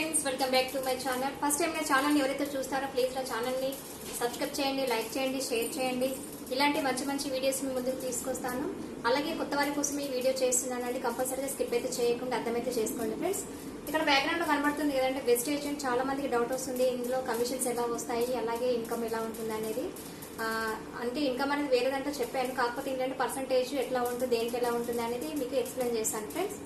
Friends welcome back to my channel. First time నా ఛానల్ని ఎవరైతే చూస్తారో ప్లీజ్ నా ఛానల్ని సబ్స్క్రైబ్ చేయండి లైక్ చేయండి షేర్ చేయండి. ఇలాంటి మంచి మంచి వీడియోస్ మీ ముందుకు తీసుకొస్తాను. అలాగే కొత్త వారి కోసం ఈ వీడియో చేస్తున్నానండి కంపల్సరీగా స్కిప్ అయితే చేయకుండా అర్థమైతే చేసుకోండి ఫ్రెండ్స్ ఇక్కడ బ్యాక్గ్రౌండ్ కనబడుతుంది కదంటే వెస్ట్ ఏజెంట్ చాలా మందికి డౌట్ వస్తుంది ఇందులో కమిషన్స్ ఎలా వస్తాయి అలాగే ఇన్కమ్ ఎలా ఉంటుంది అనేది. అంటే ఇన్కమ్ అనేది వేరేదంటే చెప్పాను కాకపోతే ఏంటంటే పర్సంటేజ్ ఎట్లా ఉంటుంది దేనికి ఎలా ఉంటుంది అనేది మీకు ఎక్స్ప్లెయిన్ చేస్తాను ఫ్రెండ్స్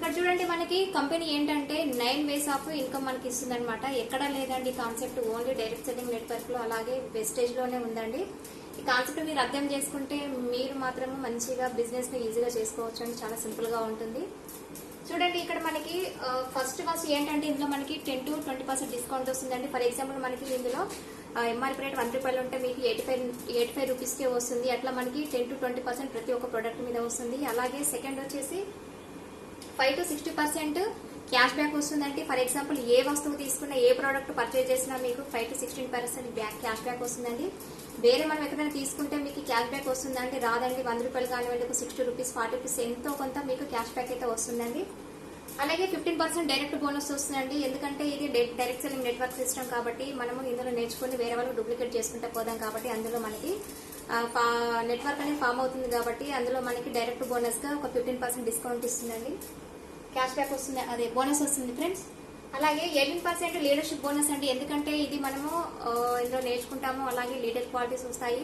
ఇక్కడ చూడండి మనకి కంపెనీ ఏంటంటే నైన్ వేస్ ఆఫ్ ఇన్కమ్ మనకి ఇస్తుంది అనమాట ఎక్కడ లేదండి కాన్సెప్ట్. ఓన్లీ డైరెక్ట్ సెల్లింగ్ నెట్వర్క్లో అలాగే వెస్టేజ్లోనే ఉందండి. ఈ కాన్సెప్ట్ మీరు అర్థం చేసుకుంటే మీరు మాత్రం మంచిగా బిజినెస్ని ఈజీగా చేసుకోవచ్చు అండి. చాలా సింపుల్గా ఉంటుంది. చూడండి ఇక్కడ మనకి ఫస్ట్ ఫస్ట్ ఏంటంటే ఇందులో మనకి ten to twenty percent discount వస్తుందండి. ఫర్ ఎగ్జాంపుల్ మనకి ఇందులో ఎంఆర్పీ రేట్ వన్ రూపాయలు ఉంటే మీకు ఎయిటీ ఫైవ్ ఎయిటీ ఫైవ్ రూపీస్కే వస్తుంది. అట్లా మనకి టెన్ టు ట్వంటీ పర్సెంట్ ప్రతి ఒక్క ప్రోడక్ట్ మీద వస్తుంది. అలాగే సెకండ్ వచ్చేసి five to sixty percent cash back వస్తుందండి ఫర్ ఎగ్జాంపుల్ ఏ వస్తువు తీసుకున్నా ఏ ప్రోడక్ట్ పర్చేజ్ చేసినా మీకు five to sixteen percent back cash back వస్తుందండి. వేరే మనం ఎక్కడైనా తీసుకుంటే మీకు క్యాష్ బ్యాక్ వస్తుందండి రాదండి వంద రూపాయలు కానివ్వండి ఒక సిక్స్టీ రూపీస్ ఫార్టీ రూపీస్ ఎంతో కొంత మీకు క్యాష్ బ్యాక్ అయితే వస్తుందండి. అలాగే ఫిఫ్టీన్ పర్సెంట్ డైరెక్ట్ బోనస్ వస్తుందండి. ఎందుకంటే ఇది డైరెక్ట్ సెల్లింగ్ నెట్వర్క్ సిస్టమ్ కాబట్టి మనము ఇందులో నేర్చుకుని వేరే వాళ్ళకి డూప్లికేట్ చేసుకుంటే పోదాం కాబట్టి అందులో మనకి ఫా- నెట్వర్క్ అనేది ఫామ్ అవుతుంది కాబట్టి అందులో మనకి డైరెక్ట్ బోనస్గా ఒక ఫిఫ్టీన్ పర్సెంట్ డిస్కౌంట్ ఇస్తుందండి. క్యాష్ బ్యాక్ వస్తుంది అదే బోనస్ వస్తుంది ఫ్రెండ్స్. అలాగే ఎయిటీన్ పర్సెంట్ లీడర్షిప్ బోనస్ అండి. ఎందుకంటే ఇది మనము ఇందులో నేర్చుకుంటాము. అలాగే లీడర్ క్వాలిటీస్ వస్తాయి.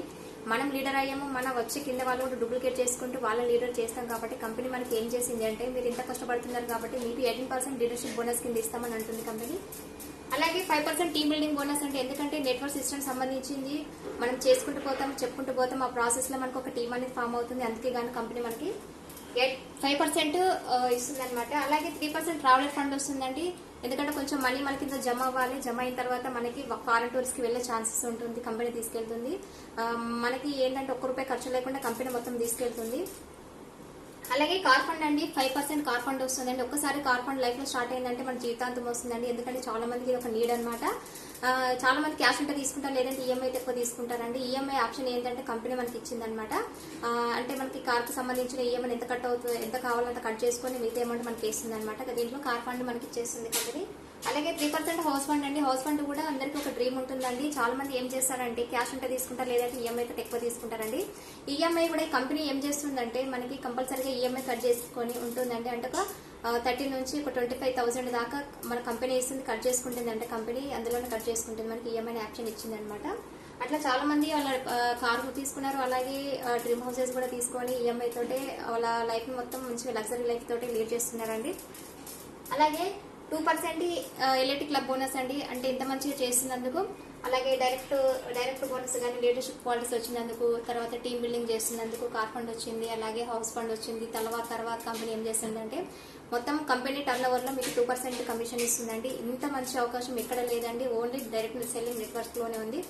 మనం లీడర్ అయ్యాము మన వచ్చి కింద వాళ్ళు కూడా డూప్లికేట్ చేసుకుంటూ వాళ్ళ లీడర్ చేస్తాం కాబట్టి కంపెనీ మనకి ఏం చేసింది అంటే మీరు ఇంత కష్టపడుతున్నారు కాబట్టి మీకు ఎయిటీన్ పర్సెంట్ లీడర్షిప్ బోనస్ కింద ఇస్తామని అంటుంది కంపెనీ. అలాగే five percent team building bonus అంటే ఎందుకంటే నెట్వర్క్ సిస్టమ్ సంబంధించింది. మనం చేసుకుంటూ పోతాం చెప్పుకుంటూ పోతాం. ఆ ప్రాసెస్లో మనకు ఒక టీం అనేది ఫామ్ అవుతుంది. అందుకే గాను కంపెనీ మనకి ఫైవ్ పర్సెంట్ ఇస్తుంది అనమాట అలాగే త్రీ పర్సెంట్ ట్రావెలర్ ఫండ్ వస్తుందండి. ఎందుకంటే కొంచెం మనీ మన కింద జమ అవ్వాలి. జమ అయిన తర్వాత మనకి ఫారెన్ టూర్స్కి వెళ్ళే ఛాన్సెస్ ఉంటుంది కంపెనీ తీసుకెళ్తుంది. మనకి ఏంటంటే ఒక్క రూపాయి ఖర్చు లేకుండా కంపెనీ మొత్తం తీసుకెళ్తుంది. అలాగే కార్ ఫండ్ అండి ఫైవ్ పర్సెంట్ కార్ ఫండ్ వస్తుందండి. ఒక్కసారి కార్ ఫండ్ లైఫ్లో స్టార్ట్ అయిందంటే మన జీవితాంతం వస్తుందండి. ఎందుకంటే చాలా మందికి ఇది ఒక నీడ్ అనమాట చాలా మంది క్యాష్ ఉంటే తీసుకుంటారు లేదంటే ఈఎంఐ ఎక్కువ తీసుకుంటారండి. ఈఎంఐ ఆప్షన్ ఏంటంటే కంపెనీ మనకి ఇచ్చిందనమాట అంటే మనకి కార్కి సంబంధించిన ఈఎంఐ ఎంత కట్ అవుతుంది ఎంత కావాలంత కట్ చేసుకొని మిగతా అమౌంట్ మనకి వేస్తుంది అనమాట దీంట్లో కార్ ఫండ్ మనకి ఇచ్చేస్తుంది కంపెనీ అలాగే త్రీ పర్సెంట్ హౌస్ ఫండ్ అండి. హౌస్ ఫండ్ కూడా అందరికీ ఒక డ్రీమ్ ఉంటుందండి. చాలా మంది ఏం చేస్తారంటే క్యాష్ ఉంటే తీసుకుంటారు లేదంటే ఈఎంఐ తోటి ఎక్కువ తీసుకుంటారండి. ఈఎంఐ కూడా ఈ కంపెనీ ఏం చేస్తుందంటే మనకి కంపల్సరీగా ఈఎంఐ కట్ చేసుకొని ఉంటుందండి. అంటే ఒక థర్టీ నుంచి ఒక ట్వంటీ ఫైవ్ థౌసండ్ దాకా మన కంపెనీ ఇస్తుంది కట్ చేసుకుంటుంది. అంటే కంపెనీ అందులోనే కట్ చేసుకుంటుంది. మనకి ఈఎంఐ ఆప్షన్ ఇచ్చింది అనమాట అట్లా చాలా మంది వాళ్ళ కారు తీసుకున్నారు. అలాగే డ్రీమ్ హౌసెస్ కూడా తీసుకొని ఈఎంఐ తోటే వాళ్ళ లైఫ్ మొత్తం మంచిగా లగ్జరీ లైఫ్ తోటి లీడ్ చేస్తున్నారండి. అలాగే two percent electric club bonus అండి. అంటే ఇంత మంచిగా చేస్తున్నందుకు అలాగే డైరెక్ట్ డైరెక్ట్ బోనస్ కానీ లీడర్షిప్ క్వాలిటీస్ వచ్చినందుకు తర్వాత టీమ్ బిల్డింగ్ చేస్తున్నందుకు కార్ ఫండ్ వచ్చింది అలాగే హౌస్ ఫండ్ వచ్చింది తర్వాత తర్వాత కంపెనీ ఏం చేస్తుందంటే మొత్తం కంపెనీ టర్న్ ఓవర్లో మీకు టూ పర్సెంట్ కమిషన్ ఇస్తుందండి. ఇంత మంచి అవకాశం ఎక్కడ లేదండి. ఓన్లీ డైరెక్ట్ సెల్లింగ్ నెట్వర్క్లోనే ఉంది.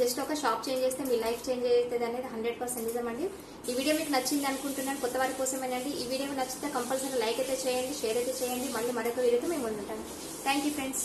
జస్ట్ ఒక షాప్ చేంజ్ చేస్తే మీ లైఫ్ చేంజ్ అవుతుంది అనేది హండ్రెడ్ పర్సెంట్ నిజం అండి ఈ వీడియో మీకు నచ్చింది అనుకుంటున్నాను. కొత్త వారి కోసమేనండి. ఈ వీడియో నచ్చితే కంపల్సరీ లైక్ అయితే చేయండి షేర్ అయితే చేయండి. మళ్ళీ మరొక వీడియోతో మేము ముందుంటాం. Thank you friends